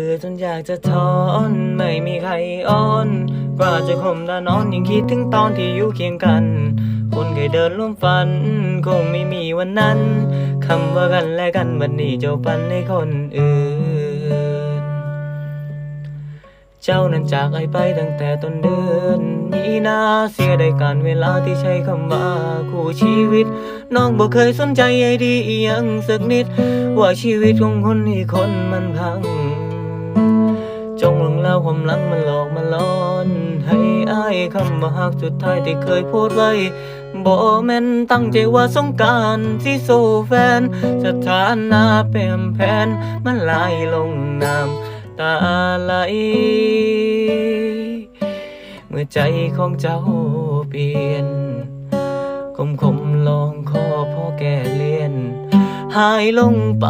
บื่อจนอยากจะถอน ไม่มีใครอ้อน กว่าจะข่มตานอนยังคิดถึงตอนที่อยู่เคียงกัน คนเคยเดินร่วมฝัน คงไม่มีวันนั้นคำว่ากันและกันบันนี้เจ้าปันให้คนอื่น เจ้านั้นจากไอไปตั้งแต่ต้นเดือนมีนาเสียดายการเวลาที่ใช้คำว่าคู่ชีวิต น้องบ่เคยสนใจไอดีอยังสักนิด ว่าชีวิตของคนอีกคนมันพัง จงหลงเล่าความหลังมันหลอกมันหลอน ให้อายคำว่าหักสุดท้ายที่เคยพูดไว้บ่แม่นตั้งใจว่าสงการที่โซแฟน สถานะเปี่ยนแผนมันไหลลงน้ำตาไหลเมื่อใจของเจ้าเปลี่ยนคมคมลองคอพ่อแก่เลียนหายลงไป